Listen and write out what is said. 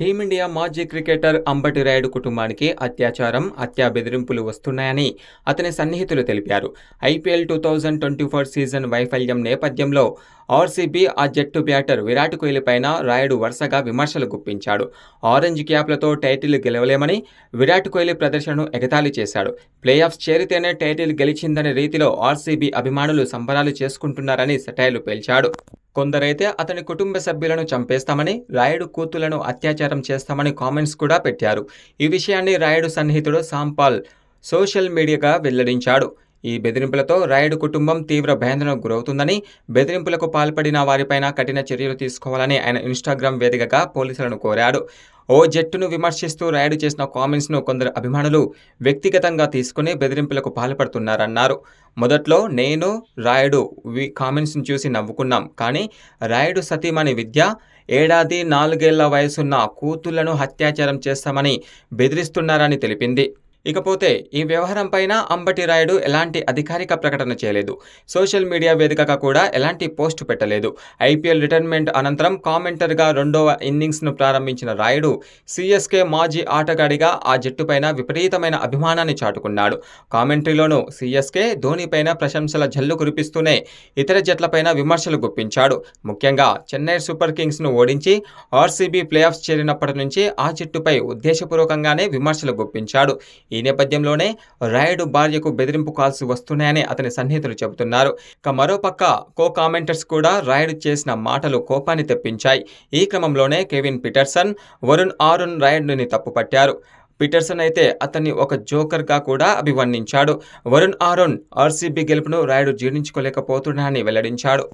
Team India మాజీ cricketer Ambati Rayudu కుటుంబానికి అత్యాచారం హత్యా బెదిరింపులు వస్తున్నాయని అతని సన్నిహితులు తెలిపారు. IPL two thousand twenty four season వైఫల్యం నేపథ్యంలో ఆర్సీబీ ఆ జట్టు బ్యాటర్ విరాట్ కోహ్లీ పైన రాయుడు వరుసగా విమర్శలు గుప్పించాడు. ఆరెంజ్ క్యాప్లతో టైటిల్ గెలవలేమని విరాట్ కోహ్లీ ప్రదర్శనను ఎగతాళి చేశాడు. ప్లేఆఫ్స్ చేరితేనే టైటిల్ గెలిచిందనే రీతిలో ఆర్సీబీ అభిమానులు సంబరాలు చేసుకుంటున్నారని సెటైర్లు పేల్చాడు. కొందరైతే అతని కుటుంబ సభ్యులను చంపేస్తామని రాయుడు కూతులను అత్యాచారం చేస్తామని కామెంట్స్ కూడా పెట్టారు. ఈ విషయాన్ని రాయుడు సన్నిహితుడు సాంపాల్ సోషల్ మీడియాగా వెల్లడించాడు. ఈ బెదిరింపులతో రాయుడు కుటుంబం తీవ్ర భేదనకు గురవుతుందని బెదిరింపులకు పాల్పడిన వారిపైన కఠిన చర్యలు తీసుకోవాలని ఆయన ఇన్స్టాగ్రామ్ వేదికగా పోలీసులను కోరాడు. ఓ జట్టును విమర్శిస్తూ రాయుడు చేసిన కామెంట్స్ను కొందరు అభిమానులు వ్యక్తిగతంగా తీసుకుని బెదిరింపులకు పాల్పడుతున్నారన్నారు. మొదట్లో నేను రాయుడు వి కామెంట్స్ని చూసి నవ్వుకున్నాం. కానీ రాయుడు సతీమణి విద్య ఏడాది నాలుగేళ్ళ వయసున్న కూతుళ్ళను అత్యాచారం చేస్తామని బెదిరిస్తున్నారని తెలిపింది. ఇకపోతే ఈ వ్యవహారంపైన అంబటి రాయుడు ఎలాంటి అధికారిక ప్రకటన చేయలేదు. సోషల్ మీడియా వేదికగా కూడా ఎలాంటి పోస్ట్ పెట్టలేదు. ఐపీఎల్ రిటైర్మెంట్ అనంతరం కామెంటర్గా రెండవ ఇన్నింగ్స్ను ప్రారంభించిన రాయుడు సిఎస్కే మాజీ ఆటగాడిగా ఆ జట్టుపైన విపరీతమైన అభిమానాన్ని చాటుకున్నాడు. కామెంటరీలోనూ సిఎస్కే ధోనిపైన ప్రశంసల జల్లు కురిపిస్తూనే ఇతర జట్లపైన విమర్శలు గుప్పించాడు. ముఖ్యంగా చెన్నై సూపర్ కింగ్స్ను ఓడించి ఆర్సీబీ ప్లేఆఫ్స్ చేరినప్పటి నుంచి ఆ జట్టుపై ఉద్దేశపూర్వకంగానే విమర్శలు గుప్పించాడు. ఈ నేపథ్యంలోనే రాయుడు భార్యకు బెదిరింపు కాల్స్ వస్తున్నాయని అతని సన్నిహితులు చెబుతున్నారు. ఇక మరోపక్క కో కామెంటర్స్ కూడా రాయుడు చేసిన మాటలు కోపాన్ని తెప్పించాయి. ఈ క్రమంలోనే కెవిన్ పీటర్సన్ వరుణ్ ఆరుణ్ రాయుడుని తప్పుపట్టారు. పీటర్సన్ అయితే అతన్ని ఒక జోకర్గా కూడా అభివర్ణించాడు. వరుణ్ ఆరుణ్ ఆర్సీబీ గెలుపును రాయుడు జీర్ణించుకోలేకపోతున్నాడని వెల్లడించాడు.